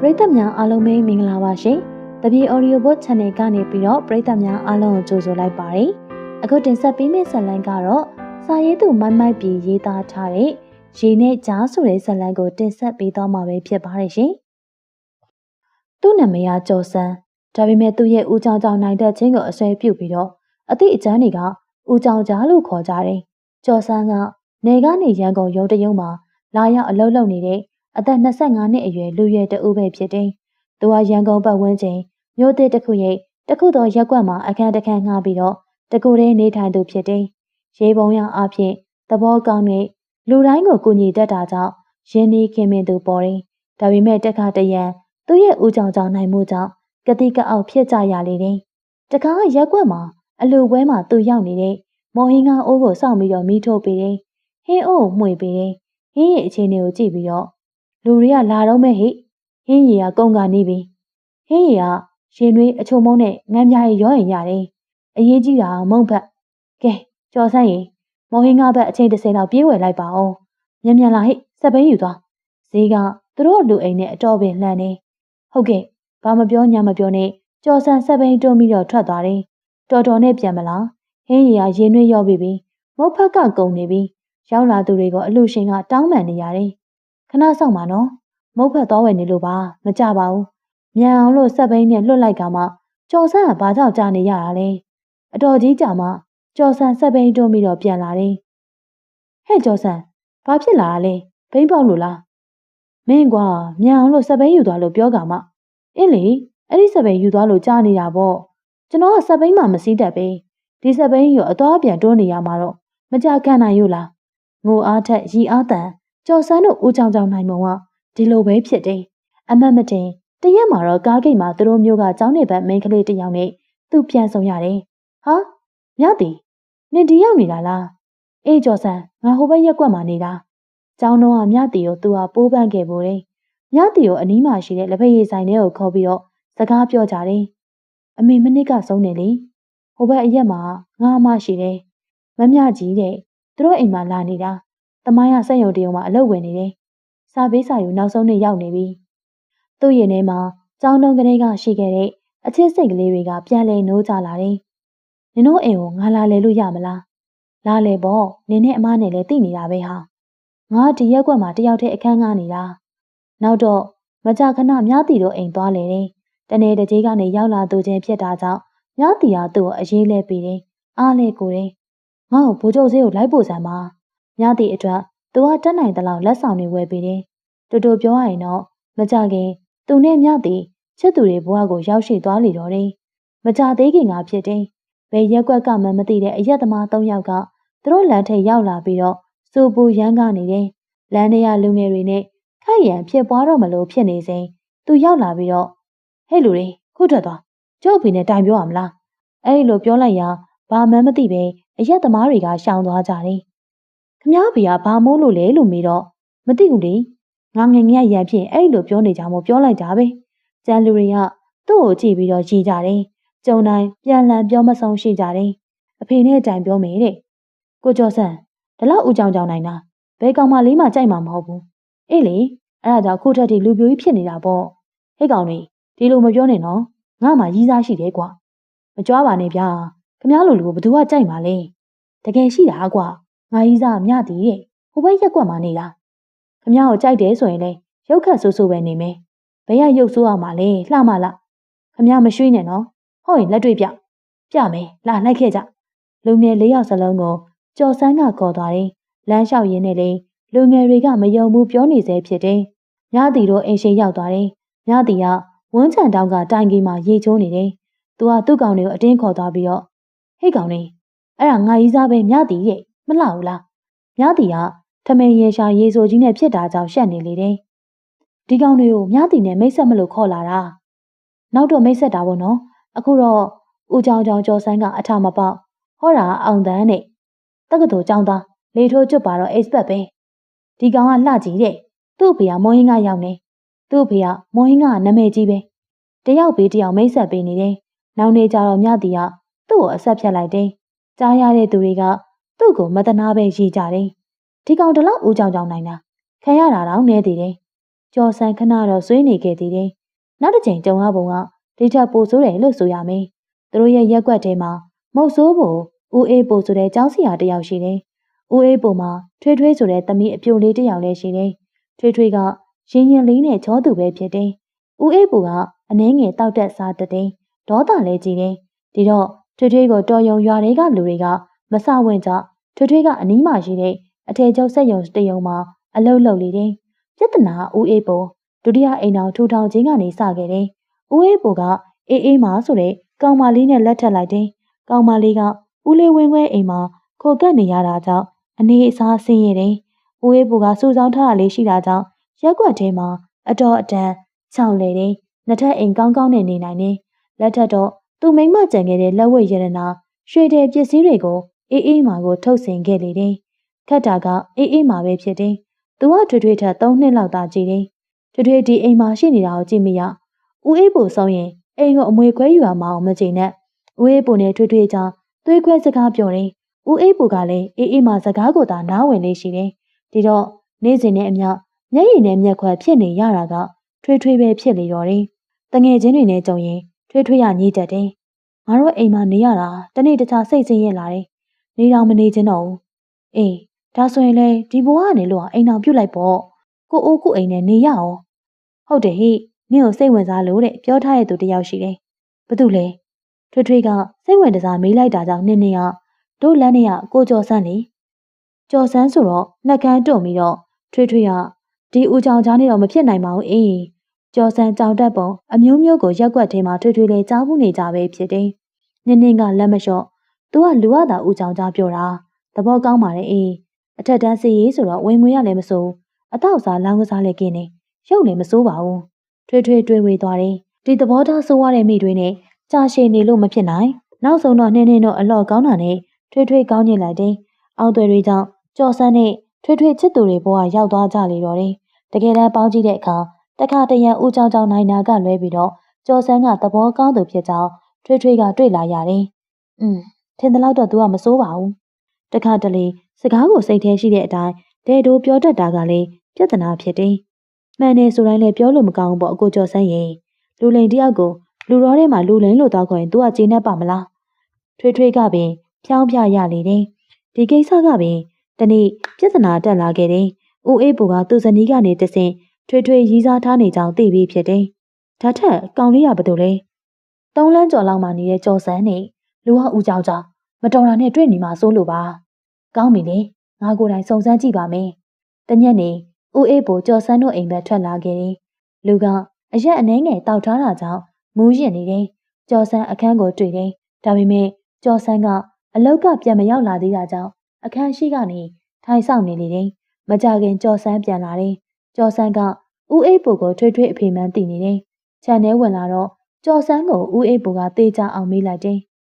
ပရိသတ်များအားလုံးပဲမင်္ဂလာပါရှင်။တပြေ Audio Book Channel ကနေပြီးတော့ပရိသတ်များအားလုံးကိုကြိုဆိုလိုက်ပါတယ်။အခုတင်ဆက်ပေးမယ့်ဇာတ်လမ်းကတော့စာရေးသူမိုက်မိုက်ပြည်ရေးသားထားတဲ့ရေနဲ့ကြားဆိုတဲ့ဇာတ်လမ်းကိုတင်ဆက်ပေးသွားမှာပဲဖြစ်ပါတယ်ရှင်။သူ့နာမည်ကကျော်စန်းဒါပေမဲ့သူ့ရဲ့ဦးကြောင်ကြောင်နိုင်တဲ့ချင်းကိုအဆွဲပြုတ်ပြီးတော့အသည့်အကျန်းတွေကဦးကြောင်ကြားလို့ခေါ်ကြတယ်။ကျော်စန်းကနေကနေရန်ကုန်ရုံးတရုံးမှာလာရောက်အလုပ်လုပ်နေတဲ့ အသက်25နှစ်အရွယ်လူရွယ်တဦးပဲဖြစ်တယ်။သူဟာရန်ကုန်ပတ်ဝန်းကျင်မြို့သစ်တစ်ခုရဲ့တစ်ခုသောရက်ကွက်မှာအခန်းတစ်ခန်းငှားပြီးတော့တကူတည်းနေထိုင်သူဖြစ်တယ်။ရေပုံရအဖြစ်သဘောကောင်းတဲ့လူတိုင်းကိုကူညီတတ်တာကြောင့်ရင်းနှီးခင်မင်သူပေါ်တယ်။ဒါပေမဲ့တခါတရံသူ့ရဲ့ဦးကြောင်ကြောင်နိုင်မှုကြောင့်ကတိကအောက်ဖြစ်ကြရလေတယ်။တခါရက်ကွက်မှာအလူပွဲမှာသူရောက်နေတဲ့မော်ဟင်းကားအိုးကိုစောင့်ပြီးတော့မိထိုးပေးတယ်။ဟင်းအိုးကိုမှွေပေးတယ်။ဟင်းရဲ့အခြေအနေကိုကြည့်ပြီးတော့ လူတွေကလာတော့မဲ့ဟိဟင်းရီကကုန်းကနေပြီဟင်းရီကရင်နွေးအချုံမုံနဲ့ငမ်းပြားရီရောရင်ရတယ်အရေးကြီးတာမုံဖက်ကဲကြော်ဆန်းရင်မော်ဟင်းကားဘက်အချိန်တစ်စိလောက်ပြေးဝယ်လိုက်ပါအောင်မြန်မြန်လာဟိစက်ဘိန်းယူသွားဈေးကသူတို့လူအိမ်နဲ့အတော်ပင်လှမ်းနေဟုတ်ကဲ့ဘာမပြောညာမပြောနဲ့ကြော်ဆန်းစက်ဘိန်းတွန်းပြီးတော့ထွက်သွားတယ်တော်တော်နဲ့ပြန်မလားဟင်းရီကရင်နွေးရောပြီပြီမုတ်ဖက်ကကုံနေပြီရောက်လာသူတွေကိုအလှရှင်ကတောင်းပန်နေရတယ် ခဏဆောင်ပါနော်မုတ်ဖက်သွားဝယ်နေလို့ပါမကြပါဘူးမြန်အောင်လို့စက်ဘိန်းနဲ့လွတ်လိုက်ကမှကြော်ဆန်းကဘာကြောင့်ကြာနေရတာလဲအတော်ကြီးကြာမှကြော်ဆန်းစက်ဘိန်းတွန်းပြီးတော့ပြန်လာတယ်ဟဲ့ကြော်ဆန်းဘာဖြစ်လာတာလဲဘိန်းပေါက်လို့လားမင်းကွာမြန်အောင်လို့စက်ဘိန်းယူသွားလို့ပြောကမှအင်းလေအဲ့ဒီစက်ဘိန်းယူသွားလို့ကြာနေတာပေါ့ကျွန်တော်ကစက်ဘိန်းမှမစည်းတတ်ပဲဒီစက်ဘိန်းရောအသွားပြန်တွန်းနေရမှာတော့မကြခံနိုင်ယူလားငိုအားထက်ရီအားတန် ကျော်စန်းတို့ဦးချောင်ချောင်နိုင်မုံကဒီလိုပဲဖြစ်တယ်။အမတ်မတင်တရက်မှာတော့ကားဂိတ်မှာသူတို့မျိုးကကျောင်းနေဘက်မိန်းကလေးတစ်ယောက်နဲ့သူ့ပြန်ဆောင်ရတယ်။ဟာမြတ်တီနင်ဒီရောက်နေတာလား။အေးကျော်စန်းငါဟိုဘက်ရက်ကွက်မှာနေတာ။ကျောင်းတော့ကမြတ်တီကိုသူကပိုးပန်းခဲ့ပိုတယ်။မြတ်တီကိုအနီးမှာရှိတဲ့လက်ဖက်ရည်ဆိုင်ထဲကိုခေါ်ပြီးတော့စကားပြောကြတယ်။အမေမနစ်ကဆုံးနေလေ။ဟိုဘက်အရက်မှာငါမရှိတယ်။မမြကြီးတဲ့သူတို့အိမ်မှာလာနေတာ တမိုင်းကစက်ရုံတရုံမှာအလုပ်ဝင်နေတယ်။စာပေးစာယူနောက်ဆုံးနေ့ရောက်နေပြီ။သူ့ရင်ထဲမှာကြောင်းတုံးကလေးကရှိခဲ့တဲ့အချစ်စိတ်ကလေးတွေကပြန်လဲနိုးကြလာတယ်။နင်တို့အိမ်ကိုငါလာလဲလို့ရမလား။လာလဲပေါ့နင်နဲ့အမနဲ့လည်းသိနေတာပဲဟာ။ငါဒီရက်ကွက်မှာတယောက်တည်းအခန်းကားနေတာ။နောက်တော့မကြခဏမြားတီတို့အိမ်သွားလေတယ်။တနေ့တကြီးကနေရောက်လာသူချင်းဖြစ်တာကြောင့်မြားတီကသူ့ကိုအေးလဲပေးတယ်။အားလဲကိုတယ်။ငါ့ကိုဘိုးချုပ်စေးကိုလိုက်ပို့စမ်းပါ။ ညသည့်အတွက်သူကတက်နိုင်သလောက်လက်ဆောင်တွေဝယ်ပေးတယ်။တူတူပြောရရင်တော့မကြခင်သူနဲ့ညသည့်ချစ်သူတွေဘဝကိုရောက်ရှိသွားလေတော့တယ်။မကြသေးခင်ကဖြစ်တယ်။ဘယ်ရက်ကွက်ကမှမသိတဲ့အရက်သမား၃ယောက်ကသူတို့လမ်းထိပ်ရောက်လာပြီးတော့စူပူရမ်းကားနေတယ်။လမ်းထဲကလူငယ်တွေနဲ့ခိုက်ရန်ဖြစ်ပွားတော့မလို့ဖြစ်နေစဉ်သူရောက်လာပြီးတော့ဟဲ့လူတွေခုထွက်သွားကျုပ်အဖေနဲ့တိုင်ပြောရမလားအဲ့ဒီလိုပြောလိုက်ရာဘာမှမသိပဲအရက်သမားတွေကရှောင်သွားကြတယ် ခမားဖေကဘာမိုးလို့လဲလို့မေးတော့မသိဘူးလေငါငငယ်ရရဖြင့်အဲ့လိုပြောနေကြမို့ပြောလိုက်တာပဲကျန်လူတွေကသူ့ကိုကြည့်ပြီးတော့ကြည်ကြတယ်ကျုံတိုင်းပြန်လည်ပြောမဆုံးရှိကြတယ်အဖေနဲ့တိုင်ပြောမယ်တဲ့ကိုကျော်ဆန်းဒီလောက်ဦးကြောင်ကြောင်နိုင်တာဘဲကောင်မလေးမှကြိုက်မှာမဟုတ်ဘူးအေးလေအဲ့ဒါကြောင့်ခုထက်ထိလူပြိုကြီးဖြစ်နေတာပေါ့ဟဲ့ကောင်တွေဒီလိုမပြောနဲ့နော်ငါမှရီးစားရှိတယ်ကွာမကြွားပါနဲ့ဗျာခမားလိုလူကိုဘသူကကြိုက်မှာလဲတကယ်ရှိတာကွာ ငါကြီးစားမြသည်တဲ့ဟိုဘက်ရက်ကွက်မှာနေတာခမ ्या ကိုကြိုက်တယ်ဆိုရင်လေရုပ်ခတ်ဆိုးဆိုးပဲနေမယ်ဘယ်ရရုပ်ဆိုးအောင်မလဲလှမလားခမ ्या မရွှေ့နဲ့နော်ဟုတ်ရင်လက်တွေ့ပြပြမယ်လာလိုက်ခဲ့ကြလူငယ်လေးယောက်စလုံးကိုကြော်စန်းကခေါ်သွားတယ်လမ်းလျှောက်ရင်းနဲ့လေလူငယ်တွေကမယုံဘူးပြောနေစေဖြစ်တယ်မြသည်တို့အိမ်ရှိရောက်သွားတယ်မြသည်ကဝန်းချန်တောင်းကတိုင်ကြီးမှာရေချိုးနေတယ်သူကသူ့ကောင်တွေကိုအတင်းခေါ်သွားပြီးတော့ဟိတ်ကောင်လေးအဲ့ဒါငါကြီးစားပဲမြသည်တဲ့ မလှဘူးလားမြတီကထမင်းရေရှာရေဆိုကြီးနဲ့ဖြစ်တာကြောင့်ရှက်နေလေတယ်ဒီကောင်တွေကိုမြတီနဲ့မိတ်ဆက်မလို့ခေါ်လာတာနောက်တော့မိတ်ဆက်တာပေါ့နော်အခုတော့ဦးချောင်းချောင်းကျော်ဆန်းကအထမပေါက်ဟောတာအောင်တန်းနဲ့တက္ကသိုလ်ကျောင်းသားလေထိုးကျွတ်ပါတော့ expert ပဲဒီကောင်ကလှကြီးတဲ့သူ့အဖေကမော်ဟင်းကရောက်နေသူ့အဖေကမော်ဟင်းကနာမည်ကြီးပဲတယောက်ပေးတယောက်မိတ်ဆက်ပေးနေတယ်နောက်နေကြတော့မြတီကသူ့ကိုအဆက်ဖြတ်လိုက်တယ်ကြားရတဲ့သူတွေက သူ့ကိုမတနာပဲရည်ကြတယ်။ဒီကောင်တလောက်ဦးကြောင်ကြောင်နိုင်တာခံရတာတော့နဲသေးတယ်။ကျော်ဆန်းခဏတော့ဆွေးနေခဲ့သေးတယ်နောက်တစ်ချိန်ကြုံရပုံကဒီထက်ပိုဆိုးတယ်လို့ဆိုရမယ်သူတို့ရဲ့ရက်ွက်ထဲမှာမုတ်ဆိုးဖို့ဦးအေးပိုဆိုတဲ့ကျောင်းဆရာတယောက်ရှိတယ်ဦးအေးပိုမှာထွေးထွေးဆိုတဲ့သမီးအပြိုလေးတယောက်လည်းရှိတယ်ထွေးထွေးကရင်ရင်လေးနဲ့ချောသူပဲဖြစ်တယ်ဦးအေးပိုကအနှဲငယ်တောက်တက်စားတတဲ့ဒေါသလည်းကြီးတယ်ဒီတော့ထွေးထွေးကိုတော်ယုံရွာတွေကလူတွေက မဆဝင်ကြထွေးထွေးကအနီးမှာရှိတဲ့အထည်ချုပ်စက်ယုံတယုံမှာအလုတ်လုတ်လေတယ်ပြဿနာဦးအေးပိုဒုတိယအိမ်တော်ထူထောင်ခြင်းကနေစခဲ့တယ်ဦးအေးပိုကအေးအေးမာဆိုတဲ့ကောင်မလေးနဲ့လက်ထပ်လိုက်တယ်ကောင်မလေးကဦးလေးဝင်းခွဲအိမ်မှာခိုကပ်နေရတာကြောင့်အနေအစားဆင်းရဲတယ်ဦးအေးပိုကစူဆောင်းထားတာလေးရှိတာကြောင့်ရက်ွက်ထဲမှာအတော်အတန်ချောင်လေတယ်နှစ်ထပ်အိမ်ကောင်းကောင်းနဲ့နေနိုင်တယ်လက်ထက်တော့သူမိမကြံခဲ့တဲ့လက်ဝဲရတနာရွှေတဲ့ပစ္စည်းတွေကို အေးအေးမာကိုထုတ်ဆင်ခဲ့လေတယ်ခတ်တာကအေးအေးမာပဲဖြစ်တယ်သူကထွေထွေထက်၃နှစ်လောက်သာကြည်တယ်ထွေထွေဒီအိမ်မှာရှိနေတာကိုကြည့်မရဦးအေးပိုဆောင်ရင်အိမ်ကိုအမွေခွဲယူရမအောင်မချိန်နဲ့ဦးအေးပိုနဲ့ထွေထွေကြောင့်သွေးခွဲစကားပြောတယ်ဦးအေးပိုကလည်းအေးအေးမာစကားကိုသာနားဝင်လေးရှိတယ်ဒီတော့နေ့စဉ်နဲ့အမျှမျက်ရည်နဲ့မျက်ခွက်ဖြစ်နေရတာကထွေထွေပဲဖြစ်လေတော့တယ်တငယ်ချင်းတွေနဲ့ကြုံရင်ထွေထွေရညှိတတ်တယ်ငါတို့အိမ်မှာနေရတာတနေ့တခြားစိတ်ဆင်းရဲလာတယ် နေတော့မနေချင်တော့ဘူးအေးဒါဆိုရင်လေဒီဘဝကနေလို့အိမ်အောင်ပြုတ်လိုက်ပေါ့ကိုအိုးကိုအိမ်နဲ့နေရအောင်ဟုတ်တယ်ဟိနင့်ကိုစိတ်ဝင်စားလို့တဲ့ပြောထားတဲ့သူတယောက်ရှိတယ်ဘာတူလဲထွေထွေကစိတ်ဝင်တစားမေးလိုက်တာကြောင့်နင်းနေရတို့လမ်းနေရကိုကျော်ဆန်းလေကျော်ဆန်းဆိုတော့နှက်ကန်းတုံပြီးတော့ထွေထွေကဒီဦးချောင်ချားနေတော့မဖြစ်နိုင်ပါဘူးအေးကျော်ဆန်းကြောင်တက်ပုံအမျိုးမျိုးကိုရက်ွက်ထဲမှာထွေထွေလေးကြားဘူးနေကြပဲဖြစ်တယ်နင်းနင်းကလက်မလျှော့ သူကလူရတာဦးချောင်ချားပြောတာ သဘောကောင်းပါတယ်အေး အထက်တန်းစီရေးဆိုတော့ ဝင်ငွေရလည်းမစိုးအတော့စားလောင်းကစားလည်းကင်းနေရုပ်လည်းမစိုးပါဘူး ထွေထွေတွေးဝေသွားတယ် ဒီသဘောထားဆိုးရတဲ့မိတွေနဲ့ ကြာရှည်နေလို့မဖြစ်နိုင် နောက်ဆုံးတော့ နှင်းနှင်းတို့အလော့ကောင်းတာနဲ့ ထွေထွေကောင်းညင်လိုက်တယ် အောက်သွေတွေကြောင့်ကြော်ဆန်းနဲ့ ထွေထွေချစ်သူတွေဘဝ ရောက်သွားကြလေတော့တယ် တကယ်တမ်းပေါင်းကြည့်တဲ့အခါ တခါတရံ ဦးကြောင်ကြောင်နိုင်နာကလွဲပြီးတော့ ကျော်ဆန်းက သဘောကောင်းသူဖြစ်ကြောင်း ထွေထွေကတွေ့လာရတယ်။อืม ထင်တယ်လို့တော့ तू ကမစိုးပါဘူး။တခါတလေစကားကိုစိတ်ထဲရှိတဲ့အတိုင်းဒဲတိုးပြောတတ်တာကလည်းပြဿနာဖြစ်တယ်။မှန်တယ်ဆိုတိုင်းလည်းပြောလို့မကောင်းဘူးပေါ့အကိုကျော်ဆန်းရင်လူလိန်တယောက်ကိုလူတော်ထဲမှာလူလိန်လို့တောက်ခေါ်ရင် तू ကကျေနပ်ပါမလား။ထွေထွေကပင်ဖြောင်းပြရလေတယ်။ဒီကိစ္စကပင်တနေ့ပြဿနာတက်လာခဲ့တယ်။ဦးအေးပူကသူ့ဇနီးကနေတဆင့်ထွေထွေရီးစားထားနေကြောင်းသိပြီးဖြစ်တယ်။ဒါထက်ကောင်လေးရဘသူလဲ။သုံးလန်းကျော်လောက်မှနေတဲ့ကြော်စန်းနဲ့ လူဟဦးကြောင်ကြောင်မတော်တာနဲ့တွေ့နေမှာစိုးလို့ပါ။ကောင်းပြီလေ။ငါကိုယ်တိုင်စုံစမ်းကြည့်ပါမယ်။တညက်နေဦးအေးပိုကြော်စန်းတို့အိမ်ဘက်ထွက်လာခဲ့တယ်။လူကအရက်အနှဲငယ်တောက်ထားတာကြောင့်မူးရင်နေတယ်။ကြော်စန်းအခန်းကိုတွေ့တယ်။ဒါပေမဲ့ကြော်စန်းကအလောက်ကပြန်မရောက်လာသေးတာကြောင့်အခန်းရှိကနေထိုင်ဆောင်နေလေတယ်။မကြခင်ကြော်စန်းပြန်လာတယ်။ကြော်စန်းကဦးအိတ်ပူကိုထွေးထွေးအဖေမှန်းသိနေတယ်။ခြံထဲဝင်လာတော့ကြော်စန်းကိုဦးအိတ်ပူကတေးကြအောင်မေးလိုက်တယ်။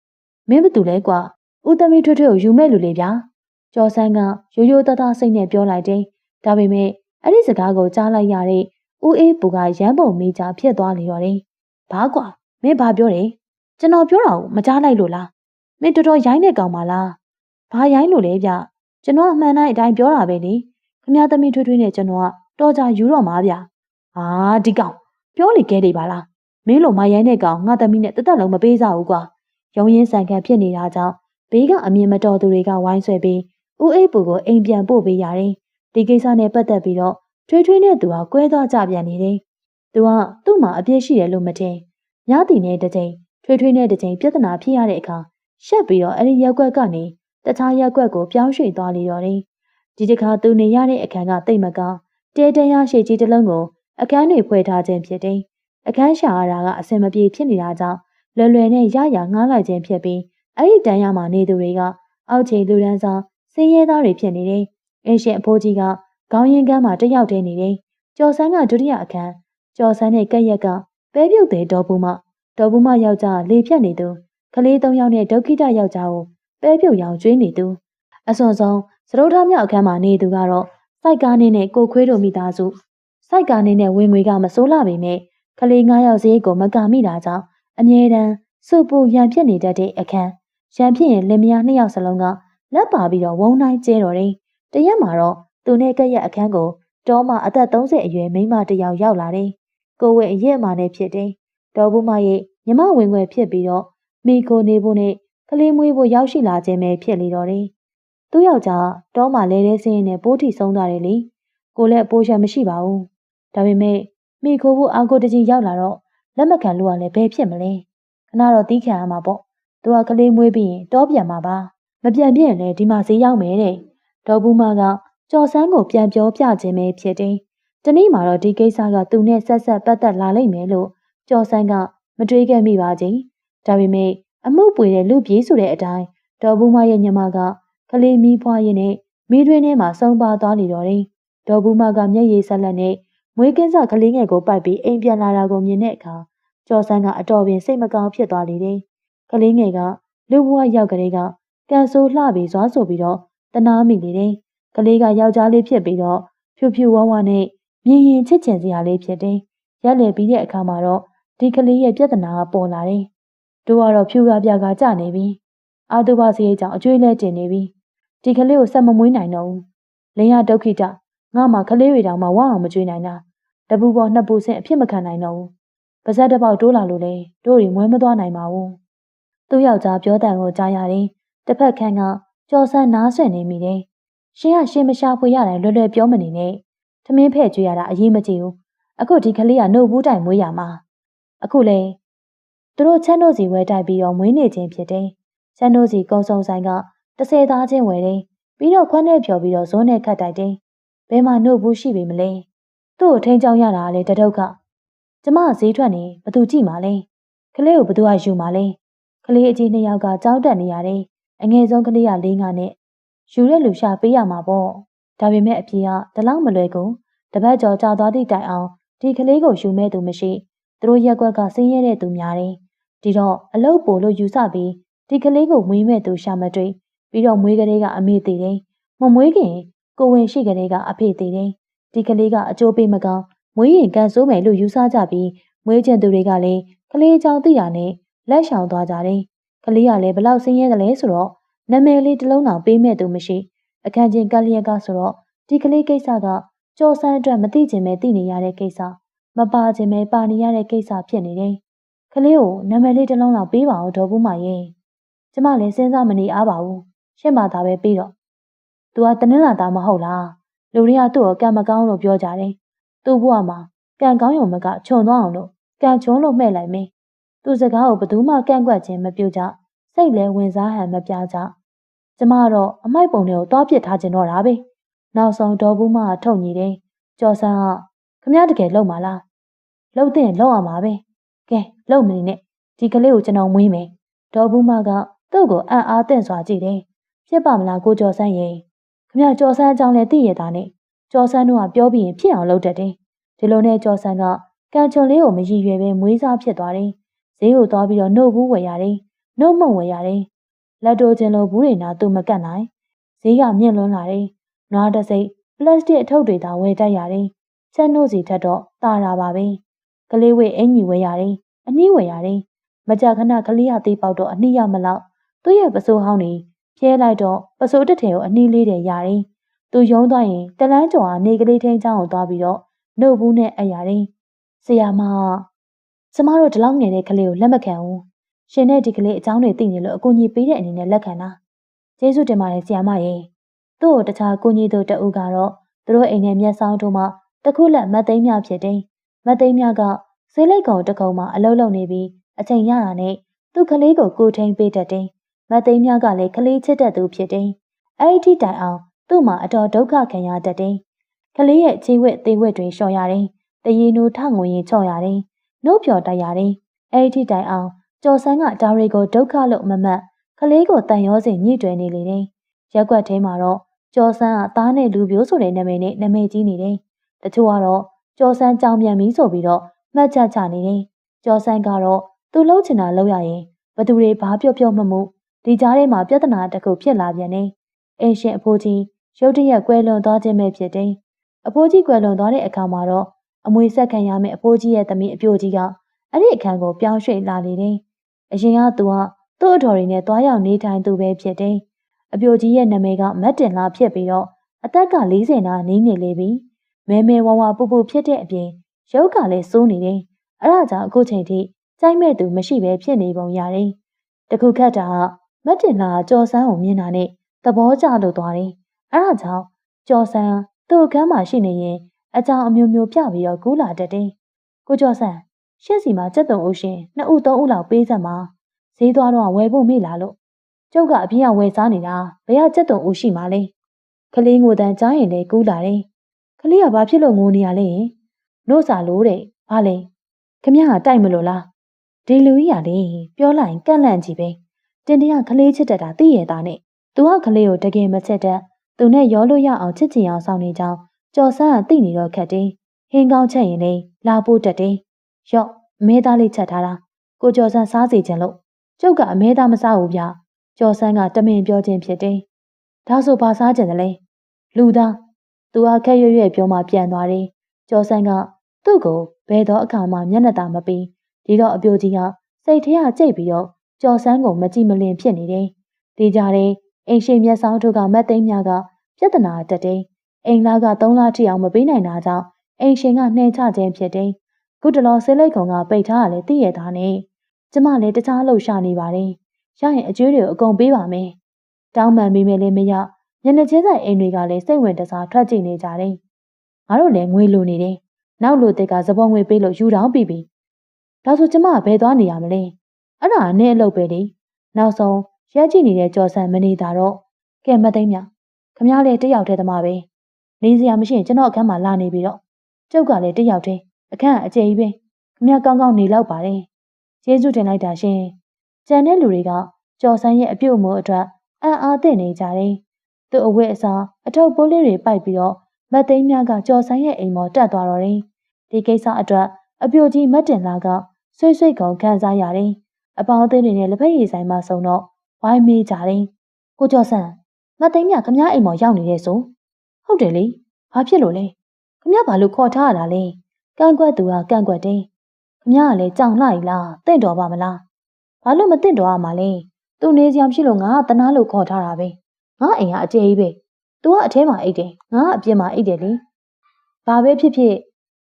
မင်းဘသူလဲကွာ။ဦးသမီးထွေးထွေးကိုယူမဲ့လူလေးဗျာ။ကြော်စန်းကရိုးရိုးသားသားစိတ်နဲ့ပြောလိုက်တယ်။ဒါပေမဲ့အဲ့ဒီစကားကိုကြားလိုက်ရတဲ့ဦးအေးပူကရမ်းပုံမေးချဖြစ်သွားလေတော့တယ်။ဘာကွာမင်းဘာပြောတယ်။ကျွန်တော်ပြောတာကိုမကြားလိုက်လို့လား။မင်းတော်တော်ရိုင်းနေကောင်ပါလား။ဘာရိုင်းလို့လဲဗျ။ကျွန်တော်အမှန်တိုင်းအတိုင်းပြောတာပဲလေ။ခမည်းသမီးထွေးထွေးနဲ့ကျွန်တော်ကတော်ကြယူတော့မှာဗျ။ဟာဒီကောင်ပြောလေကဲနေပါလားမင်းလိုမရိုင်းတဲ့ကောင်ငါသမီးနဲ့တသက်လုံးမပေးစားဘူးကွာ ရုံရင်းဆန်ခံဖြစ်နေတာကြောင့်ဘေးကအမြင်မတော်သူတွေကဝိုင်းဆွဲပြီးဦးအိတ်ပူကိုအိမ်ပြန်ပို့ပေးရတယ်ဒီကိစ္စနဲ့ပတ်သက်ပြီးတော့ထွေးထွေးနဲ့သူဟာကွဲသွားကြပြန်နေတယ်သူကသူ့မှာအပြစ်ရှိတယ်လို့မထင်ညတီနဲ့တစ်ချိန်ထွေးထွေးနဲ့တစ်ချိန်ပြဿနာဖြစ်ရတဲ့အခါရှက်ပြီးတော့အဲ့ဒီရက်ွက်ကနေတခြားရက်ွက်ကိုပြောင်းရွှေ့သွားလေတော့တယ်ဒီတစ်ခါသူနေရတဲ့အခန်းကတိတ်မကောင်းတဲတန်းရရှိကြီးတစ်လုံးကိုအခန်းတွေဖွဲ့ထားခြင်းဖြစ်တယ်။အခန်းရှာရတာကအဆင်မပြေဖြစ်နေတာကြောင့် လွယ်လွယ်နဲ့ရရငားလိုက်ခြင်းဖြစ်ပြီးအဲ့ဒီတန်းရမှာနေသူတွေကအောက်ခြေလူဒန်းဆောင်စင်းရဲသားတွေဖြစ်နေတယ်။အင်းရှင်အဖိုးကြီးကခေါင်းရင်းကမ်းမှာတယောက်တည်းနေတယ်။ကျော်ဆန်းကဒုတိယအခန်းကျော်ဆန်းနဲ့ကက်ရက်ကပဲပြုတ်တဲ့ဒေါ်ဘူးမဒေါ်ဘူးမယောက်ျားလေဖြတ်နေသူကလေး၃ယောက်နဲ့ဒုက္ခိတယောက်ျားကိုပဲပြုတ်ရောင်ကျွေးနေသူအစွန်ဆုံးစရုပ်ထားမြောက်အခန်းမှာနေသူကတော့စိုက်ကားနေနဲ့ကိုခွေးတို့မိသားစုစိုက်ကာနေနဲ့ဝင်ငွေကမစိုးလာပေမဲ့ကလေး၅ယောက်စည်းကိုမကာမိတာကြောင့် အမြဲတမ်းစုပူရန်ဖြစ်နေတတ်တဲ့အခန်းရန်ဖြစ်ရင်လင်မယားနှစ်ယောက်စလုံးကလက်ပါပြီးတော့ဝုံတိုင်းကျဲတော်တယ်တရက်မှာတော့သူနဲ့ကက်ရက်အခန်းကိုတောမှာအသက်30အရွယ်မိန်းမတစ်ယောက်ရောက်လာတယ်။ကိုဝဲအရက်မာနဲ့ဖြစ်တယ်။ဒေါ်ဘူးမရဲ့ညီမဝင်ွယ်ဖြစ်ပြီးတော့မိကိုနေဖို့နဲ့ကလေးမွေးဖို့ရောက်ရှိလာခြင်းပဲဖြစ်လေတော့တယ်။သူ့ယောက်ျားတောမှာလဲလဲစင်းနဲ့ပိုးထီဆုံးသွားတယ်လေ။ကိုလည်းအပိုးချက်မရှိပါဘူး။ဒါပေမဲ့မိခိုးဖို့အာကိုတကြီးရောက်လာတော့ လက်မခံလို့ကလည်းဘယ်ဖြစ်မလဲ။ခဏတော့တီးခံရမှာပေါ့။သူကကလေးမွေးပြီးရင်တောပြန်မှာပါ။မပြန်ပြည့်ရင်လည်းဒီမှာဈေးရောက်မယ်တဲ့။ဒေါ်ဘူးမကကျော်ဆန်းကိုပြန်ပြောပြခြင်းပဲဖြစ်တယ်။တနေ့မှာတော့ဒီကိစ္စကသူနဲ့ဆက်ဆက်ပတ်သက်လာလိမ့်မယ်လို့ကျော်ဆန်းကမတွေးခဲ့မိပါချင်း။ဒါပေမဲ့အမှုပွေတဲ့လူပြေးဆိုတဲ့အတိုင်းဒေါ်ဘူးမရဲ့ညမကကလေးမီးဖွားရင်နဲ့မိတွင်းထဲမှာဆုံးပါသွားနေတော့တယ်။ဒေါ်ဘူးမကမျက်ရည်ဆက်လက်နဲ့ မွေးကင်းစကလေးငယ်ကိုပိုက်ပြီးအိမ်ပြန်လာတာကိုမြင်တဲ့အခါကျော်ဆန်းကအတော်ပင်စိတ်မကောင်းဖြစ်သွားလေတယ်။ကလေးငယ်ကလူဘဝရောက်ကလေးကကန်ဆိုးလှပြီးဇွားဆိုပြီးတော့တနာမိနေတယ်။ကလေးကယောက်ျားလေးဖြစ်ပြီးတော့ဖြူဖြူဝဝနဲ့မြင်ရင်ချစ်ချင်စရာလေးဖြစ်တယ်။ရက်လေပြီးတဲ့အခါမှာတော့ဒီကလေးရဲ့ပြဿနာကပေါ်လာတယ်။တို့ကတော့ဖြူရပြကကြနေပြီ။အာတုဘစရိတ်ကြောင့်အကျွေးလဲတင်နေပြီ။ဒီကလေးကိုဆက်မမွေးနိုင်တော့ဘူး။လင်းရဒုက္ခိတ ငါမှကလေးတွေတောင်မှဝအောင်မကျွေးနိုင်တာ။တပူပေါ်နှစ်ပူဆင့်အဖြစ်မခံနိုင်တော့ဘူး။ပါဇက်တစ်ပေါက်တိုးလာလို့လေတို့တွေမွဲမသွားနိုင်ပါဘူး။သူ့ယောက်ျားပြောတဲ့ကိုကြားရတယ်။တစ်ဖက်ခန်းကကြော်ဆန်းနားဆွင့်နေမိတယ်။ရှင်ကရှင်မရှာဖွေရတိုင်းလွယ်လွယ်ပြောမနေနဲ့။သမင်းဖဲ့ကြွေရတာအရေးမကြီးဘူး။အခုဒီကလေးကနှုတ်ဘူးတိုင်မွေးရမှာ။အခုလေသူတို့ချမ်းတို့စီဝဲတိုက်ပြီးတော့မွေးနေခြင်းဖြစ်တယ်။ချမ်းတို့စီကုံစုံဆိုင်ကတစ်ဆယ်သားချင်းဝယ်တယ်။ပြီးတော့ခွန်းနဲ့ဖြော်ပြီးတော့ဇွန်းနဲ့ခတ်တိုက်တယ်။ ဘဲမှာနှုတ်ဘူးရှိပြီမလဲ။သူ့ကိုထိန်းချောင်းရတာလေတတုတ်ကကျမဈေးထွက်နေဘသူကြည့်မှာလဲ။ကလေးကိုဘသူကယူမှာလဲ။ကလေးအကြီးနှစ်ယောက်ကကြောက်တက်နေရတယ်။အငယ်ဆုံးကလေးကလေးငါနဲ့ယူတဲ့လူရှာပေးရမှာပေါ့။ဒါပေမဲ့အပြေကတလောက်မလွယ်ကူတပတ်ကျော်ကြာသွားသည့်တိုင်အောင်ဒီကလေးကိုယူမဲ့သူမရှိသူတို့ရက်ကွက်ကဆင်းရဲတဲ့သူများတယ်ဒီတော့အလုတ်ပို့လို့ယူဆပြီးဒီကလေးကိုမွေးမဲ့သူရှာမတွေ့ပြီးတော့မွေးကလေးကအမေသေးတယ်မမွေးခင် ကိုဝင်ရှိကလေးကအဖေသေးတယ်ဒီကလေးကအကျိုးပေးမကောင်းမွေးရင်ကန်ဆိုးမယ်လို့ယူဆကြပြီးမွေးကျင်သူတွေကလည်းကလေးကြောင်သိတာနဲ့လက်ရှောင်သွားကြတယ်ကလေးကလည်းဘလောက်ဆင်းရဲတယ်လဲဆိုတော့နာမည်လေးတစ်လုံးတောင်ပေးမဲ့သူမရှိအခန်းချင်းကလျက်ကဆိုတော့ဒီကလေးကိစ္စကကြော်ဆန်းအတွက်မသိချင်ပဲသိနေရတဲ့ကိစ္စမပါချင်ပဲပါနေရတဲ့ကိစ္စဖြစ်နေတယ်။ကလေးကိုနာမည်လေးတစ်လုံးလောက်ပေးပါဦးဒေါ်ဘူးမရဲ့။ကျမလည်းစဉ်းစားမနေအားပါဘူး။ရှင့်မသားပဲပြီးတော့။ ။ "तू ဟာတနင်္လာသားမဟုတ်လား။လူတွေကသူ့ကိုကံမကောင်းလို့ပြောကြတယ်။သူ့ဘဝမှာကံကောင်းရုံမက ချွန်သွားအောင်လို့ ကံချွန်းလို့မှည့်လိုက်မယ်။သူ့စကားကိုဘယ်သူမှကန့်ကွက်ခြင်းမပြုကြ၊စိတ်လည်းဝင်စားဟန်မပြကြ။ကျမတော့ အမှိုက်ပုံထဲကို သွားပစ်ထားချင်တော့တာပဲ"နောက်ဆုံး ဒေါ်ဘူးမက ထုတ်ညိတယ်။ကျော်ဆန်းက"ခင်ဗျား တကယ်လုပ်မှာလား။လုပ်သင့်ရင်လုပ်ရမှာပဲ။ကဲ လုပ်မနေနဲ့။ဒီကလေးကို ကျွန်တော်မွေးမယ်"ဒေါ်ဘူးမက သူ့ကိုအံ့အားသင့်စွာကြည့်တယ်။ဖြစ်ပါ့မလား ကိုကျော်ဆန်းရေ ခမရကျော်ဆန်းအကြောင်းလည်းသိရတာနဲ့ကျော်ဆန်းတို့ကပြောပြီးရင်ဖြစ်အောင်လုပ်တတ်တယ်။ဒီလိုနဲ့ကျော်ဆန်းကကံချုံလေးကိုမရည်ရွယ်ပဲမွေးစားဖြစ်သွားတယ်။ဈေးကိုသွားပြီးတော့နှုတ်ဘူးဝယ်ရတယ်။နှုတ်မုံဝယ်ရတယ်။လက်တိုးချင်းလိုဘူးတွေနာသူမကတ်နိုင်။ဈေးကမြင့်လွန်းလာတယ်။နွားတစိမ့်ပလတ်စတစ်အထုပ်တွေသာဝယ်တတ်ရတယ်။ချက်နှုတ်စီထက်တော့တာတာပါပဲ။ကလေးဝဲအင်ကြီးဝယ်ရတယ်။အနှီးဝယ်ရတယ်။မကြခဏကလေးရသေးပေါက်တော့အနှီးရမလောက်သူ့ရဲ့ပစိုးဟောင်းနေ ဖြဲလိုက်တော့ပစိုးတစ်ထည်ကိုအနှီးလေးတွေရတယ်။သူယုံသွားရင်တလန်းကျော်ကနေကလေးထင်းချောင်းကိုသွားပြီးတော့နှုတ်ဘူးနဲ့အရာတယ်။ဆရာမကျမတို့ဒီလောက်ငယ်တဲ့ကလေးကိုလက်မခံဘူး။ရှင်နဲ့ဒီကလေးအကြောင်းတွေသိနေလို့အကူအညီပေးတဲ့အနေနဲ့လက်ခံတာ။ကျေးဇူးတင်ပါတယ်ဆရာမရေ။သူ့ကိုတခြားကူညီသူတအုပ်ကတော့သူတို့အိမ်နဲ့မျက်စောင်းတို့မှတခုလက်မတ်သိမ်းမြဖြစ်တယ်။မတ်သိမ်းမြကဈေးလိုက်ကောင်တကုံမှအလုံးလုံးနေပြီးအချိန်ရတာနဲ့သူ့ကလေးကိုကိုထိန်ပေးတတ်တယ်။ မတ်သိမ်းမြကလည်းကလေးချစ်တတ်သူဖြစ်တယ်။အဲ့ဒီတိုင်အောင်သူ့မှာအတော်ဒုက္ခခံရတတ်တယ်။ကလေးရဲ့ခြေဝက်သေးဝက်တွေလျှော်ရတယ်။တရီနိုးထငွေရင်ချော့ရတယ်။နှုတ်ဖြော်တိုက်ရတယ်။အဲ့ဒီတိုင်အောင်ကျော်ဆန်းကဒါရီကိုဒုက္ခလို့မမတ်ကလေးကိုတန်ရောစင်ညှိတွယ်နေလေတယ်။ရက်ွက်ထဲမှာတော့ကျော်ဆန်းကသားနဲ့လူပြိုးဆိုတဲ့နာမည်နဲ့နာမည်ကြီးနေတယ်။တချို့ကတော့ကျော်ဆန်းကြောင်မြန်ပြီဆိုပြီးတော့မှတ်ချက်ချနေတယ်။ကျော်ဆန်းကတော့သူ့လှုပ်ချင်တာလုပ်ရရင်ဘသူတွေဘာပြောပြောမမှု ဒီကြားထဲမှာပြဿနာတစ်ခုဖြစ်လာပြန်တယ်။အင်းရှင်အဖိုးကြီးရုတ်တရက်ကွဲလွန်သွားခြင်းပဲဖြစ်တယ်။အဖိုးကြီးကွယ်လွန်သွားတဲ့အခါမှာတော့အမွေဆက်ခံရမယ့်အဖိုးကြီးရဲ့သမီးအပြိုကြီးကအဲ့ဒီအခန်းကိုပြောင်းရွှေ့လာလေတယ်။အရင်ကသူကသူ့အတော်တွေနဲ့တွားရောက်နေထိုင်သူပဲဖြစ်တယ်။အပြိုကြီးရဲ့နာမည်ကမတ်တင်လာဖြစ်ပြီးတော့အသက်က40နာနီးနေလေပြီမဲမဲဝါဝါပူပူဖြစ်တဲ့အပြင်ရုပ်ကလည်းစိုးနေတယ်အဲ့ဒါကြောင့်အခုချိန်ထိကြိုက်မဲ့သူမရှိပဲဖြစ်နေပုံရတယ်တခုခတ်တာက မတ်တင်လာကြော်ဆန်းကိုမြင်တာနဲ့သဘောကျလို့သွားတယ်အဲ့ဒါကြောင့်ကြော်ဆန်းသူ့အခန်းမှာရှိနေရင်အကြောင်းအမျိုးမျိုးပြပြီးတော့ကူးလာတတ်တယ်ကိုကျော်ဆန်းရှင်းစီမှာစက်တုံဦးရှင်နှစ်ဦးသုံးဦးလောက်ပေးစက်မှာဈေးသွားတော့ဝယ်ဖို့မေ့လာလို့ကျုပ်ကအပြင်ကဝယ်စားနေတာဘယ်ကစက်တုံဦးရှိမှလဲကလေးငိုတန်းကြားရင်လည်းကူးလာတယ်ကလေးကဘာဖြစ်လို့ငိုနေရလဲနို့စာလို့တဲ့ဘာလဲခမရကတိုက်မလို့လားဒီလူကြီးကလေပြောလိုက်ကန့်လန့်ကြီးပဲ တင်တရကလေးချစ်တတ်တာသိရတာနဲ့သူကကလေးကိုတကယ်မချစ်တတ်သူနဲ့ရောလို့ရအောင်ချစ်ချင်အောင်ဆောင်နေကြောင်းကြော်ဆန်းကသိနေတော့ခက်တယ်ဟင်းကောင်းချက်ရင်လေလာဖို့တက်တယ်ရော့အမဲသားလေးချက်ထားတာကိုကျော်ဆန်းစားစီခြင်းလို့ကျုပ်ကအမဲသားမစားဘူးဗျကျော်ဆန်းကတမင်ပြောခြင်းဖြစ်တယ်ဒါဆိုဘာစားခြင်းတလဲလူသားသူဟာခက်ရွရွပြောမှပြန်သွားတယ်ကျော်ဆန်းကသူ့ကိုဘယ်တော့အခါမှမျက်နှာသာမပြီးဒီတော့အပြိုကြီးကစိတ်ထဲကကြိတ်ပြီးတော့ ကျော်ဆန်းကိုမကြည့်မလင်ဖြစ်နေတယ်ဒီကြတဲ့အိမ်ရှိမျက်စောင်းတို့ကမတ်သိမ်းများကပြဿနာတက်တယ်အိမ်သားက3လထိအောင်မပေးနိုင်တာကြောင့်အိမ်ရှင်ကနှဲချခြင်းဖြစ်တယ်ခုတလောဆဲလိုက်ကောင်ကပိတ်ထားရလဲသိရတာနဲ့ကျမလည်းတခြားလှုပ်ရှားနေပါတယ်ရရင်အကျွေးတွေကိုအကုန်ပေးပါမယ်တောင်းပန်မိမယ်လည်းမရညနေချင်းဆိုင်အိမ်တွေကလည်းစိတ်ဝင်တစားထွက်ကြည့်နေကြတယ်ငါတို့လည်းငွေလိုနေတယ်နောက်လူတက်ကသဘောငွေပေးလို့ယူတောင်းပြီးပြီဒါဆိုကျမကဘယ်သွားနေရမလဲ အဲ့ဒါနဲ့အလုပ်ပဲလေနောက်ဆုံးရက်ကြည့်နေတဲ့ကြော်ဆန်မနေတာတော့ကဲမသိမ်းမြခမ ्या လည်းတယောက်တည်းသမားပဲနေစရာမရှိရင်ကျွန်တော်အခန်းမှာလာနေပြီးတော့ကျုပ်ကလည်းတယောက်တည်းအခန်းအကျယ်ကြီးပဲခမ ्या ကောင်းကောင်းနေလောက်ပါတယ်ကျေးဇူးတင်လိုက်တာရှင်ကြံတဲ့လူတွေကကြော်ဆန်းရဲ့အပြုတ်အမူအတွက်အံ့အားသင့်နေကြတယ်သူ့အဝတ်အစားအထုပ်ပိုးလေးတွေပိုက်ပြီးတော့မတ်သိန်းများကကြော်ဆန်းရဲ့အိမ်ပေါ်တက်သွားတော့တယ်ဒီကိစ္စအတွက်အပြိုကြီးမတ်တင်လာကဆွေးဆွေးကောင်ခံစားရတယ် အပေါင်းအသင်းတွေနဲ့လက်ဖက်ရည်ဆိုင်မှာဆုံတော့ဝိုင်းမေးကြတယ်။ကိုကျော်ဆန်းမသိမ်းမြခမည်းအိမ်မော်ရောက်နေတယ်ဆို။ဟုတ်တယ်လေ။ဘာဖြစ်လို့လဲ။ခမည်းဘာလို့ခေါ်ထားရတာလဲ။ကန့်ကွက်သူကကန့်ကွက်တယ်။ခမည်းကလည်းကြောင်လိုက်လား။တင့်တော်ပါမလား။ဘာလို့မတင့်တော်ရမှာလဲ။သူနေစရာဖြစ်လို့ငါကတနာလို့ခေါ်ထားတာပဲ။ငါအိမ်ကအကျယ်ကြီးပဲ။ तू ကအထဲမှာအိတ်တယ်။ငါကအပြင်မှာအိတ်တယ်လေ။ဘာပဲဖြစ်ဖြစ်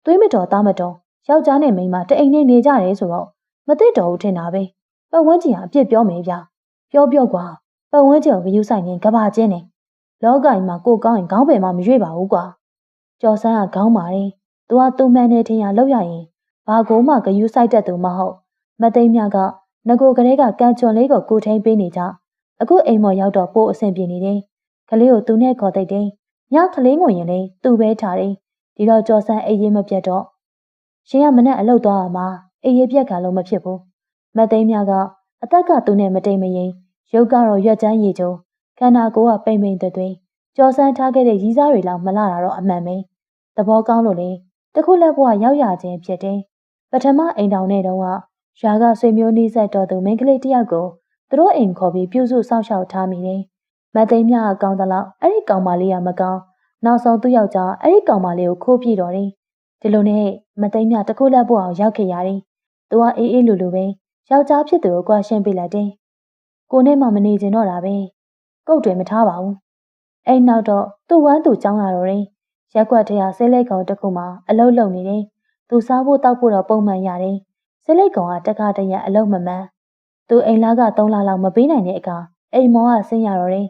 သွေးမတော်သားမတော်ယောက်ျားနဲ့မိန်းမတအိမ်နဲ့နေကြတယ်ဆိုတော့မသိတော်ဘူးထင်တာပဲ ပတ်ဝန်းကျင်ကအပြစ်ပြောမယ်ဗျာပြောပြောကွာပတ်ဝန်းကျင်ကိုဂယုဆိုင်ရင်ကဘာကျင်းနေလောကကြီးမှာကိုကောင်းရင်ခေါင်းပယ်မှမရွေ့ပါဘူးကွာကျော်ဆန်းကခေါင်းပါတယ်သူကသူ့မှန်နေထင်ရလောက်ရရင်ဘာကိုမှဂယုဆိုင်တတ်သူမဟုတ်မသိမ်းမြကငကိုကလေးကကံချွန်လေးကိုကိုထိန်ပေးနေကြအခုအိမ်မော်ရောက်တော့ပို့အဆင်ပြေနေတယ်ကလေးကိုသူနဲ့ခေါ်သိတယ်ညကလေးငွေရင်လည်းသူ့ပဲထားတယ်ဒီတော့ကျော်ဆန်းအိမ်ရေးမပြတ်တော့ရှင်ကမနဲ့အလုတ်သွားရမှာအိမ်ရေးပြက်ကလုံးမဖြစ်ဘူး မသိမ်းမြကအသက်ကသူနဲ့မတိမ်မရင်ရုပ်ကတော့ရွက်ချမ်းရည်ကျုံခန္ဓာကိုယ်ကပိမ့်ပိမ့်သွင်းကြော်ဆန်းထားခဲ့တဲ့ရီးစားတွေလောက်မလာတာတော့အမှန်ပဲသဘောကောင်းလို့လေတခုလက်ဘဝရောက်ရခြင်းဖြစ်တယ်ပထမအိမ်တောင်နဲ့တော့ရွာကဆွေမျိုးနှီးဆက်တော်သူမိန်းကလေးတယောက်ကိုသူတို့အိမ်ခေါ်ပြီးပြုစုစောင့်ရှောက်ထားမိတယ်မသိမ်းမြကကောင်းသလောက်အဲ့ဒီကောင်မလေးကမကောင်းနောက်ဆုံးသူ့ယောက်ျားအဲ့ဒီကောင်မလေးကိုခိုးပြတော့တယ်ဒီလိုနဲ့မသိမ်းမြတခုလက်ဘဝအောင်ရောက်ခဲ့ရတယ်သူကအေးအေးလူလူပဲ ယောက်ျားဖြစ်သူကိုကွာရှင်းပေးလိုက်တယ်ကိုနဲ့မှမနေကျင်တော့တာပဲကုတ်တွေမထားပါဘူးအဲ့နောက်တော့သူ့ဝမ်းသူကြောင်းလာတော့တယ်ရက်ွက်ထဲကဆဲလိတ်ကောင်တစ်ခုမှအလုတ်လုံနေတယ်သူစားဖို့တောက်ဖို့တော့ပုံမှန်ရတယ်ဆဲလိတ်ကောင်ကတက္ကတရအလုတ်မမှန်သူအိမ်လာက3လလောက်မပေးနိုင်တဲ့အခါအိမ်မောကဆင်းရတော့တယ်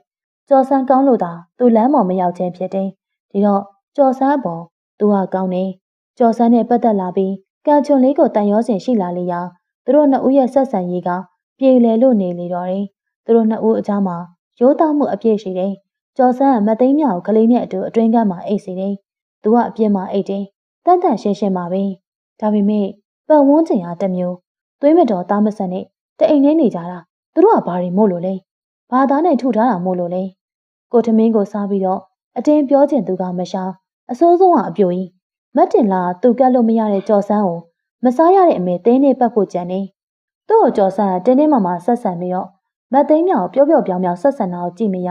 ကျော်ဆန်းကောင်းလို့သာသူလမ်းပေါ်မရောက်ခြင်းဖြစ်တယ်ဒီတော့ကျော်ဆန်းပေါ်သူကကောင်းတယ်ကျော်ဆန်းနဲ့ပတ်သက်လာပြီးကံချွန်လေးကိုတန်ရောစင်ရှိလာလေရာ သူတို့နှစ်ဦးရဲ့ဆက်ဆံရေးကပြေလည်လို့နေလေတော့တယ်သူတို့နှစ်ဦးအကြားမှာရိုးသားမှုအပြည့်ရှိတယ်။ကျော်ဆန်းကမသိမ်းမြောက်ကလေးနဲ့အတူအတွင်းကမ်းမှာအိတ်စီတယ်။သူကအပြင်းမှာအိတ်တယ်။တန်တန်ရှင်းရှင်းပါပဲ။ဒါပေမဲ့ပတ်ဝန်းကျင်ဟာတမျိုးသွေးမတော်သားမဆန်နဲ့တအိမ်နဲ့နေကြတာသူတို့ကဘာတွေမို့လို့လဲ။ဘာသားနဲ့ထုထားတာမို့လို့လဲ။ကိုထမင်းကိုစားပြီးတော့အတင်းပြောချင်သူကမရှာအစိုးဆုံးကအပြိုကြီးမတ်တင်လာသူကတ်လို့မရတဲ့ကြော်ဆန်းကို မစားရတဲ့အမေတင်းနေပတ်ဖို့ကြံနေ။သူ့ကိုကြော်ဆန်းကတင်းတင်းမာမာဆက်ဆံပြီးတော့မတ်သိမ်းမြောင်ပျော့ပျော့ပြောင်ပြောင်ဆက်ဆံတာကိုကြည့်မရ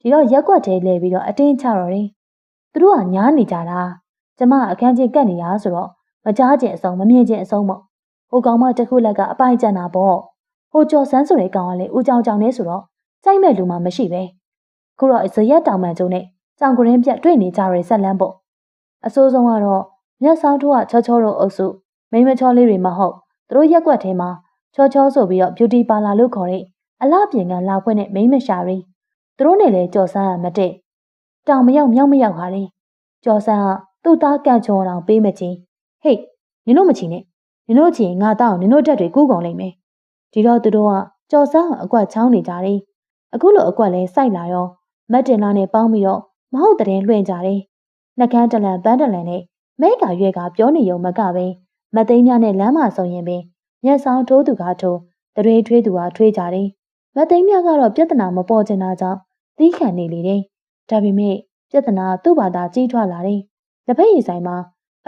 ဒီတော့ရက်ွက်သေးလဲပြီးတော့အတင်းချတော့တယ်သူတို့ကညားနေကြတာကျမအခန်းချင်းကတ်နေရဆိုတော့မကြားကျင်အစုံမမြင်ကျင်အစုံပေါ့ဟိုကောင်မတခုလက်ကအပိုင်ကျန်တာပေါ့ဟိုကျော်ဆန်းဆိုတဲ့ကောင်ကလည်းဦးကြောင်ကြောင်နေဆိုတော့ကြိုက်မဲ့လူမှမရှိပဲခုတော့ဇရက်တောင်မှန်ကျုံနဲ့ကြောင်ကရင်းပြတ်တွေ့နေကြရတဲ့ဆက်လန်းပေါ့အဆိုးဆုံးကတော့မျက်စောင်းထိုးကချောချောတို့အုပ်စု မိန်းမချောလေးတွေမဟုတ်သူတို့ရက်ွက်ထဲမှာချောချောဆိုပြီးတော့ beauty parlor လို့ခေါ်တဲ့အလှပြင်ကလာဖွင့်တဲ့မိန်းမရှာရီသူတို့နဲ့လည်းကြော်ဆန်းရမတည့်တောင်မရောက်မြောက်မရောက်ဟာလေကြော်ဆန်းကသူ့သားကန့်ချုံအောင်ပေးမချင်းဟေးနင်တို့မချီနဲ့နင်တို့ချီငါတောင်းနင်တို့တက်တွေကူးကုန်လိမ့်မယ်ဒီတော့သူတို့ကကြော်ဆန်းအကွက်ချောင်းနေကြတယ်အခုလိုအကွက်လဲစိုက်လာရောမတ်တင်လာနဲ့ပေါင်းပြီးတော့မဟုတ်တဲ့လွှင့်ကြတယ်နှကန်းတလန်ပန်းတလန်နဲ့မဲကရွက်ကပြောနေုံမကပဲ မသိန်းများနဲ့လမ်းမဆုံရင်ပင်မျက်ဆောင်ထိုးသူကထိုးတရေထွေးသူကထွေးကြတယ်မသိန်းများကတော့ပြဿနာမပေါ်ချင်တာကြောင့်သီးခံနေလေတယ်ဒါပေမဲ့ပြဿနာသူ့ဘာသာကြီးထွားလာတယ်လက်ဖက်ရည်ဆိုင်မှာ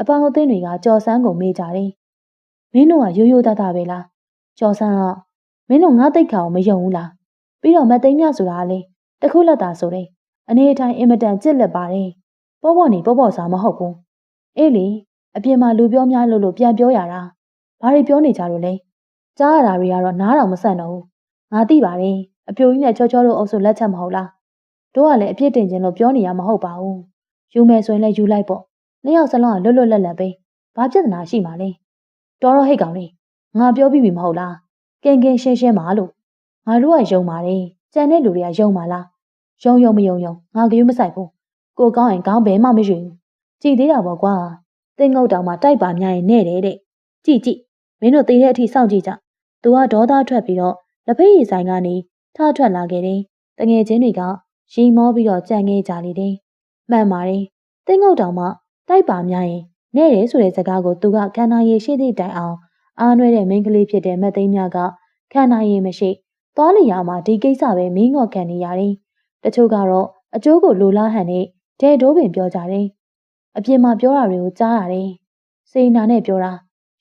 အပေါင်းအသင်းတွေကကြော်ဆန်းကိုမေးကြတယ်မင်းတို့ကရိုးရိုးသားသားပဲလားကြော်ဆန်းကမင်းတို့ငါတိတ်ခါကိုမယုံဘူးလားပြီးတော့မသိန်းမြဆိုတာလေတခုလက်တာဆိုတယ်အနေအထိုင်အင်မတန်ကြစ်လက်ပါတယ်ပေါ့ပေါ့နေပေါ့ပေါ့စားမဟုတ်ဘူးအေးလေ အပြင်မှာလူပြောများလို့လို့ပြန်ပြောရတာဘာတွေပြောနေကြလို့လဲကြားရတာတွေကတော့နားတော်မဆန့်တော့ဘူးငါသိပါတယ်အပြိုကြီးနဲ့ချောချောတို့အုပ်စုလက်ချက်မဟုတ်လားတို့ကလည်းအပြစ်တင်ခြင်းလို့ပြောနေရမဟုတ်ပါဘူးယူမယ်ဆိုရင်လည်းယူလိုက်ပေါ့နှစ်ယောက်စလုံးကလွတ်လွတ်လပ်လပ်ပဲဘာပြဿနာရှိမှလဲတော်တော့ဟိတ်ကောင်လေးငါပြောပြီးပြီမဟုတ်လားကင်ကင်ရှင်းရှင်းပါလို့ငါတို့ကယုံပါတယ်ကြံတဲ့လူတွေကယုံပါလားယုံယုံမယုံယုံငါကယူမဆိုင်ဘူးကိုကောင်းရင်ကောင်းဘယ်မှမရွေဘူးကြည်သေးတာပေါ့ကွာ တင်းငုတ်တောင်မှတိုက်ပါများရင်နဲ့တယ်တဲ့ကြည်ကြည်မင်းတို့သေးတဲ့အထိစောင့်ကြည့်ကြသူကဒေါသထွက်ပြီးတော့လက်ဖက်ရည်ဆိုင်ကနေထထွက်လာခဲ့တယ်တငယ်ချင်းတွေကရီမောပြီးတော့ကြံခဲ့ကြလေတယ်မှန်ပါတယ်တင်းငုတ်တောင်မှတိုက်ပါများရင်နဲ့တယ်ဆိုတဲ့စကားကိုသူကခန္ဓာရည်ရှိသည့်တိုင်အောင်အားနွဲတဲ့မိန်းကလေးဖြစ်တဲ့မသိန်းမြကခန္ဓာရည်မရှိသွားလျာမှာဒီကိစ္စပဲမင်းငေါ့ခံနေရတယ်တချို့ကတော့အကျိုးကိုလိုလားဟန်နဲ့ဒဲဒိုးပင်ပြောကြတယ်။ အပြင်မှာပြောတာတွေကိုကြားရတယ်။စေနာနဲ့ပြောတာ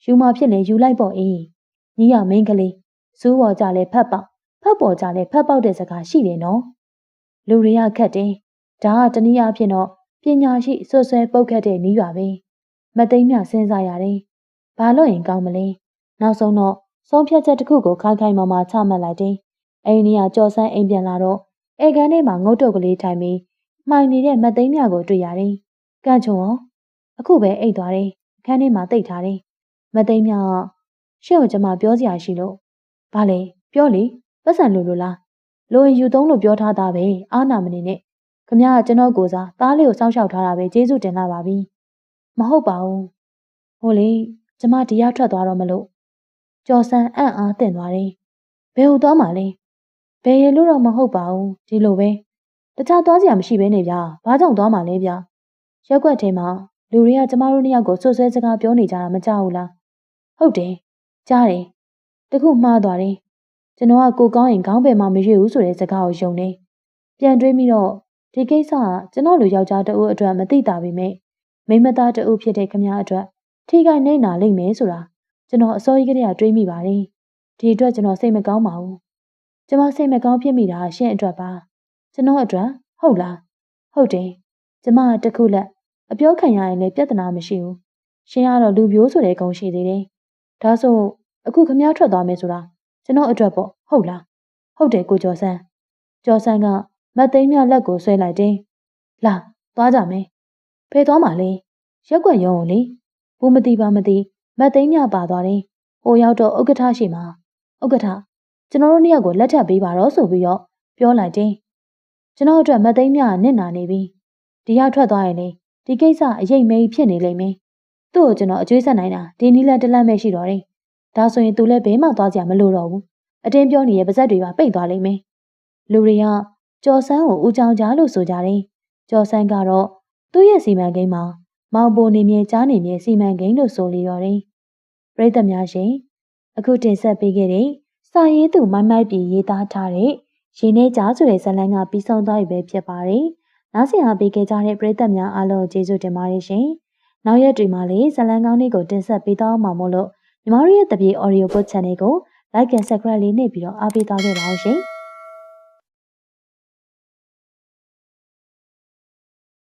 ယူမဖြစ်နေယူလိုက်ပေါ့အေး။ညီရမင်းကလေးစူးပေါ်ကြလဲဖတ်ပေါက်ဖတ်ပေါ်ကြလဲဖတ်ပေါက်တဲ့စကားရှိတယ်နော်။လူတွေကခက်တယ်။ဒါကတနည်းအားဖြင့်တော့ပညာရှိဆွဆွဲပုတ်ခတ်တဲ့နည်းပါပဲ။မသိမ့်မြစဉ်းစားရတယ်။ဘာလို့ရင်ကောင်းမလဲ။နောက်ဆုံးတော့ဆုံးဖြတ်ချက်တစ်ခုကိုခိုင်ခိုင်မာမာချမှတ်လိုက်တယ်။အိမ်ကြီးကကြော်ဆန်းအိမ်ပြန်လာတော့ဧကန်ထဲမှာငုတ်တုတ်ကလေးထိုင်ပြီးမှိုင်နေတဲ့မသိမ်းမြကိုတွေ့ရတယ်။ ကန့်ချုံရောအခုပဲအိတ်သွားတယ်။အခန်းထဲမှာတိတ်ထားတယ်။မသိမ်းမြကရှင့်ကိုကျွန်မပြောစရာရှိလို့။ဘာလဲပြောလေပတ်စံလို့လို့လား။လိုရင်ယူသုံးလို့ပြောထားတာပဲအာနာမနေနဲ့။ခမရကကျွန်တော်ကိုစားသားလေးကိုစောင့်ရှောက်ထားတာပဲကျေးဇူးတင်လာပါပြီ။မဟုတ်ပါဘူး။ဟိုလေကျမတရားထွက်သွားတော့မလို့ကျော်ဆန်းအံ့အားတင်သွားတယ်။ဘယ်ဟိုသွားမှလဲ။ဘယ်ရလို့တော့မဟုတ်ပါဘူးဒီလိုပဲ။တခြားသွားစရာမရှိဘဲနဲ့ဗျာဘာကြောင့်သွားမှာလဲဗျာ ရက်ွက်ထဲမှာလူတွေကကျမတို့နှစ်ယောက်ကိုဆွဆွဲစကားပြောနေကြတာမကြောက်ဘူးလားဟုတ်တယ်ကြားတယ်တခုမှားသွားတယ်ကျွန်တော်ကကိုကောင်းရင်ခေါင်းပယ်မှမရွေ့ဘူးဆိုတဲ့စကားကိုယုံနေပြန်တွေးပြီးတော့ဒီကိစ္စကကျွန်တော်လူယောက်ျားတအုပ်အတွက်မသိတာပေမဲ့မိမသားတအုပ်ဖြစ်တဲ့ခမအတွက်ထိခိုက်နေနာလိမ့်မယ်ဆိုတာကျွန်တော်အစိုးရကတည်းကတွေးမိပါတယ်ဒီအတွက်ကျွန်တော်စိတ်မကောင်းပါဘူးကျွန်မစိတ်မကောင်းဖြစ်မိတာရှင့်အတွက်ပါကျွန်တော်အတွက်ဟုတ်လားဟုတ်တယ် ကျမတခုလက်အပြောခံရရင်လည်းပြဿနာမရှိဘူးရှင်ကတော့လူပြိုးဆိုတဲ့ဂုံရှိသေးတယ်ဒါဆိုအခုခမည်းထွက်သွားမယ်ဆိုတာကျွန်တော်အတွက်ပေါ့ဟုတ်လားဟုတ်တယ်ကိုကျော်ဆန်းကျော်ဆန်းကမတ်သိန်းမြလက်ကိုဆွဲလိုက်တယ်လာသွားကြမယ်ဖယ်သွားမှလေရက်ွက်ရုံလေဘူးမသိပါမသိမတ်သိန်းမြပါသွားတယ်ဟိုရောက်တော့ဥက္ကဋ္ဌရှိမှာဥက္ကဋ္ဌကျွန်တော်တို့နှစ်ယောက်ကိုလက်ထပ်ပေးပါတော့ဆိုပြီးတော့ပြောလိုက်တယ်ကျွန်တော်အတွက်မသိမ်းမြနစ်နာနေပြီ ဒီရောက်ထွက်သွားရင်လေဒီကိစ္စအရေးမေးဖြစ်နေလိမ့်မယ်သူ့ကိုကျွန်တော်အကျွေးဆက်နိုင်တာဒီနီးလက်တလက်မဲ့ရှိတော့တယ်ဒါဆိုရင်သူလည်းဘဲမှသွားကြမလို့တော့ဘူးအတင်းပြောနေတဲ့ပါဇက်တွေပါပိတ်သွားလိမ့်မယ်လူတွေကကြော်ဆန်းကိုဦးချောင်းကြားလို့ဆိုကြတယ်ကြော်ဆန်းကတော့သူ့ရဲ့စီမံကိန်းမှာမောင်ပိုနေမြေကြားနေမြေစီမံကိန်းလို့ဆိုလေတော့တယ်ပြိတ္တများရှင်အခုတင်ဆက်ပေးခဲ့တဲ့စာရေးသူမိုင်းမိုက်ပြည်ရေးသားထားတဲ့ရေနေကြားဆိုတဲ့ဇာတ်လမ်းကပြီးဆုံးသွားပြီပဲဖြစ်ပါတယ်။ နောက်ဆက်အားပေးခဲ့ကြတဲ့ပရိသတ်များအားလုံးကျေးဇူးတင်ပါတယ်ရှင်။နောက်ရက်တွေမှာလည်းဇာတ်လမ်းကောင်းလေးကိုတင်ဆက်ပေးသွားမှာမို့လို့ညီမတို့ရဲ့တပြေ audio book channel ကို like and subscribe လေးနှိပ်ပြီးတော့အားပေးသွားခဲ့ပါဦးရှင်။